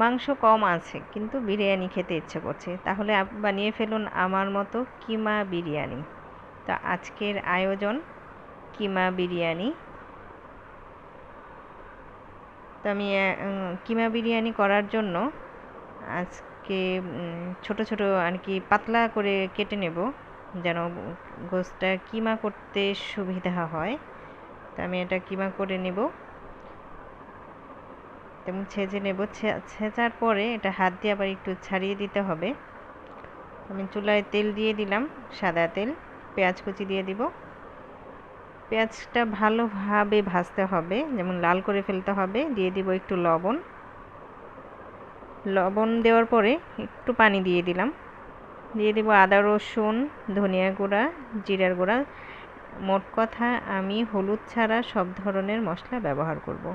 মাংস কম আছে, কিন্তু বিরিয়ানি খেতে ইচ্ছে করছে। তাহলে বানিয়ে ফেলুন আমার মতো কিমা বিরিয়ানি। তো আজকের আয়োজন কিমা বিরিয়ানি। তো আমি কিমা বিরিয়ানি করার জন্য আজকে ছোট ছোট আর কি পাতলা করে কেটে নেব, যেন গোসটা কিমা করতে সুবিধা হয়। তো আমি এটা কিমা করে নেব। এবং ছেঁচে নেব ছেঁচার পরে এটা হাত দিয়ে আবার একটু ছাড়িয়ে দিতে হবে। আমি চুলায় তেল দিয়ে দিলাম, সাদা তেল, পেঁয়াজ কুচি দিয়ে দিব। পেঁয়াজটা ভালোভাবে ভাজতে হবে, যেমন লাল করে ফেলতে হবে, দিয়ে দিব একটু লবণ। লবণ দেওয়ার পরে একটু পানি দিয়ে দিলাম। দিয়ে দিব আদা, রসুন, ধনিয়া গুঁড়া, জিরার গুঁড়া। মোট কথা আমি হলুদ ছাড়া সব ধরনের মশলা ব্যবহার করব।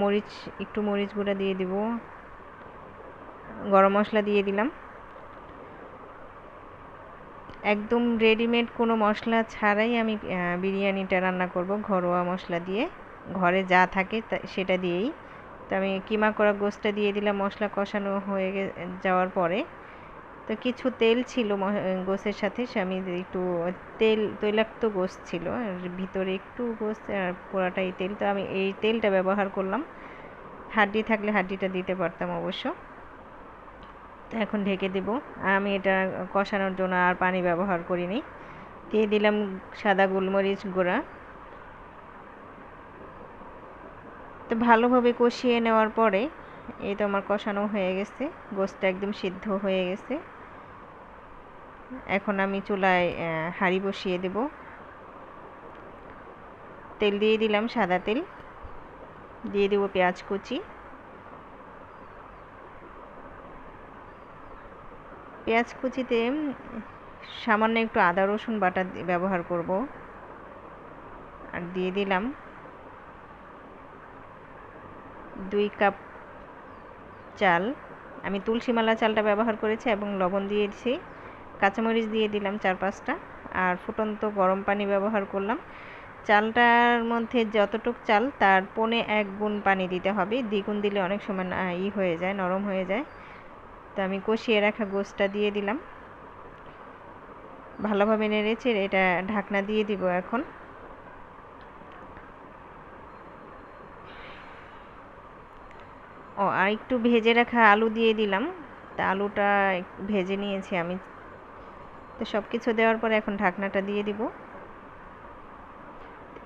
মরিচ, একটু মরিচ গুঁড়া দিয়ে দিব। গরম মশলা দিয়ে দিলাম। একদম রেডিমেড কোনো মশলা ছাড়াই আমি বিরিয়ানিটা রান্না করব ঘরোয়া মশলা দিয়ে। ঘরে যা থাকে সেটা দিয়েই। তো আমি কিমা করা গোস্তটা দিয়ে দিলাম, মশলা কষানো হয়ে যাওয়ার পরে। তো কিছু তেল ছিল গোসের সাথে সে আমি একটু তেল, তৈলাক্ত গোস ছিল, আর ভিতরে একটু গোস আর পোড়াটাই তেল, তো আমি এই তেলটা ব্যবহার করলাম। হাড্ডি থাকলে হাড্ডিটা দিতে পারতাম অবশ্য। তো এখন ঢেকে দেব। আমি এটা কষানোর জন্য আর পানি ব্যবহার করিনি। দিয়ে দিলাম সাদা গোলমরিচ গুঁড়া। তো ভালোভাবে কষিয়ে নেওয়ার পরে এই তো আমার কষানো হয়ে গেছে গোস্তটা একদম সিদ্ধ হয়ে গেছে। এখন আমি চুলায় হাঁড়ি বসিয়ে দেব। তেল দিয়ে দিলাম সাদা তেল। দিয়ে দেবো পেঁয়াজ কুচি। পেঁয়াজ কুচিতে সামান্য একটু আদা, রসুন বাটা ব্যবহার করব। আর দিয়ে দিলাম দুই কাপ চাল। আমি তুলসীমালা চালটা ব্যবহার করেছি এবং লবণ দিয়েছি। কাঁচামরিচ দিয়ে দিলাম চার পাঁচটা। আর ফুটন্ত গরম পানি ব্যবহার করলাম। চালটার মধ্যে যতটুক চাল, তার পনে এক গুণ পানি দিতে হবে। দ্বিগুণ দিলে অনেক সময় ই হয়ে যায়, নরম হয়ে যায়। তো আমি কষিয়ে রাখা গোসটা দিয়ে দিলাম। ভালোভাবে নেড়েছে এটা ঢাকনা দিয়ে দিব এখন। ও, আর একটু ভেজে রাখা আলু দিয়ে দিলাম। তা আলুটা ভেজে নিয়েছি আমি। তো সব কিছু দেওয়ার পরে এখন ঢাকনাটা দিয়ে দিব।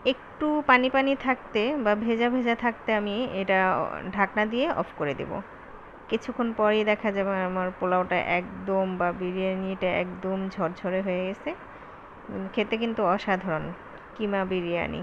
একটু পানি পানি থাকতে বা ভেজা ভেজা থাকতে আমি এটা ঢাকনা দিয়ে অফ করে দেব। কিছুক্ষণ পরেই দেখা যাবে আমার পোলাওটা একদম বা বিরিয়ানিটা একদম ঝরঝরে হয়ে গেছে। খেতে কিন্তু অসাধারণ। কিমা বিরিয়ানি।